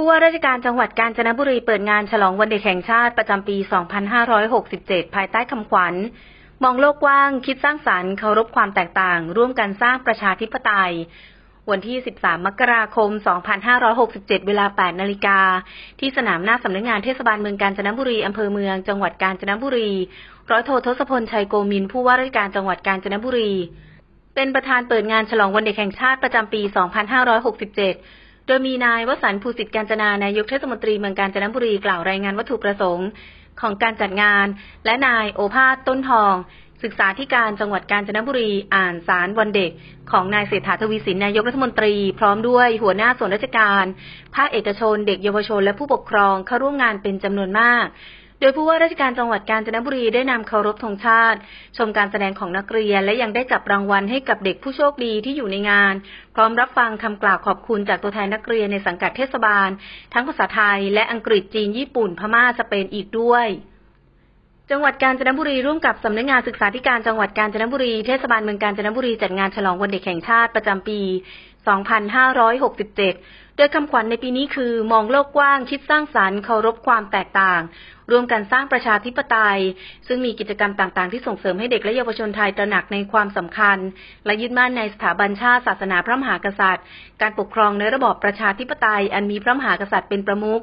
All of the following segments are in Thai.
ู้ว่าราชการจังหวัดกาญจนบุรีเปิดงานฉลองวันเด็กแห่งชาติประจำปี 2567 ภายใต้คำขวัญ มองโลกกว้าง คิดสร้างสรรค์เคารพความแตกต่าง ร่วมกันสร้างประชาธิปไตย วันที่ 13 มกราคม 2567 เวลา 8 นาฬิกา ที่สนามหน้าสำนักงานเทศบาลเมืองกาญจนบุรีอำเภอเมือง จังหวัดกาญจนบุรี ร้อยโททศพล ชัยโกมิน ผู้ว่าราชการจังหวัดกาญจนบุรี เป็นประธานเปิดงานฉลองวันเด็กแห่งชาติประจำปี 2567 ดยมีนายวสันต์ภูสิทธิ์กาญจนานายกเทศมนตรีเมืองกาญจนบุรีกล่าวรายงานวัตถุประสงค์ของการจัดงาน และนายโอภาสต้นทอง ศึกษาธิการจังหวัดกาญจนบุรีอ่านสารวันเด็ก ของนายเศรษฐาทวีสินนายกรัฐมนตรี พร้อมด้วยหัวหน้าส่วนราชการ ภาคเอกชน เด็กเยาวชน และผู้ปกครองเข้าร่วมงานเป็นจำนวนมาก โดยผู้ว่าราชการจังหวัดกาญจนบุรีได้นำเคารพธงชาติ ชมการแสดงของนักเรียน และยังได้จับรางวัลให้กับเด็กผู้โชคดีที่อยู่ในงาน พร้อมรับฟังคำกล่าวขอบคุณจากตัวแทนนักเรียนในสังกัดเทศบาล ทั้งภาษาไทย และอังกฤษจีนญี่ปุ่นพม่าสเปนอีกด้วยจังหวัดกาญจนบุรีร่วมกับสำนักงานศึกษาธิการจังหวัดกาญจนบุรีเทศบาลเมืองกาญจนบุรีจัดงานฉลองวันเด็กแห่งชาติประจำปี 2567 โดยคำขวัญในปีนี้คือ มองโลกกว้างคิดสร้างสรรค์เคารพความแตกต่าง ร่วมกันสร้างประชาธิปไตย ซึ่งมีกิจกรรมต่างๆ ที่ส่งเสริมให้เด็กและเยาวชนไทยตระหนักในความสำคัญ และยึดมั่นในสถาบันชาติศาสนาพระมหากษัตริย์ การปกครองในระบอบประชาธิปไตย อันมีพระมหากษัตริย์เป็นประมุข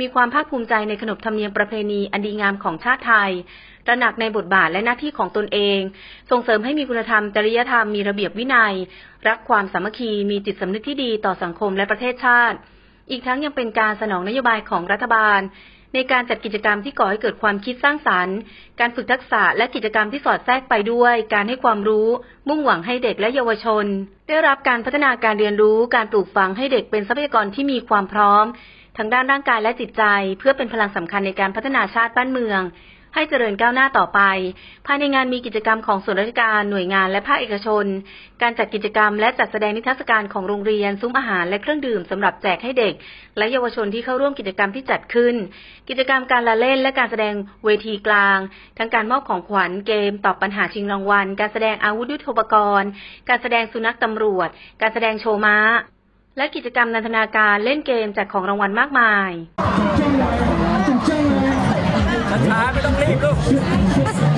มีความภาคภูมิใจในขนบธรรมเนียมประเพณีอันดีงามของชาติไทย ตระหนักในบทบาทและหน้าที่ของตนเอง ส่งเสริมให้มีคุณธรรม จริยธรรม มีระเบียบวินัย รักความสามัคคี มีจิตสำนึกที่ดีต่อสังคมและประเทศชาติ อีกทั้งยังเป็นการสนองนโยบายของรัฐบาล ในการจัดกิจกรรมที่ก่อให้เกิดความคิดสร้างสรรค์ การฝึกทักษะและกิจกรรมที่สอดแทรกไปด้วย การให้ความรู้ มุ่งหวังให้เด็กและเยาวชน ได้รับการพัฒนาการเรียนรู้ การปลูกฝังให้เด็กเป็นทรัพยากรที่มีความพร้อม ทั้งด้านร่างกายและจิตใจ เพื่อเป็นพลังสำคัญในการพัฒนาชาติบ้านเมือง ให้เจริญก้าวหน้าต่อไป ภายในงานมีกิจกรรมของส่วนราชการหน่วยงานและภาคเอกชน การจัดกิจกรรมและจัดแสดงนิทรรศการของโรงเรียน ซุ้มอาหารและเครื่องดื่มสำหรับแจกให้เด็ก และเยาวชนที่เข้าร่วมกิจกรรมที่จัดขึ้น กิจกรรมการละเล่น และการแสดงเวทีกลาง ทั้งการมอบของขวัญเกม ตอบปัญหาชิงรางวัล การแสดงอาวุธยุทโธปกรณ์ การแสดงสุนัขตำรวจ การแสดงโชว์ม้า และกิจกรรมนันทนาการเล่นเกมแจกของรางวัลมากมายช้าไม่ต้องรีบลูก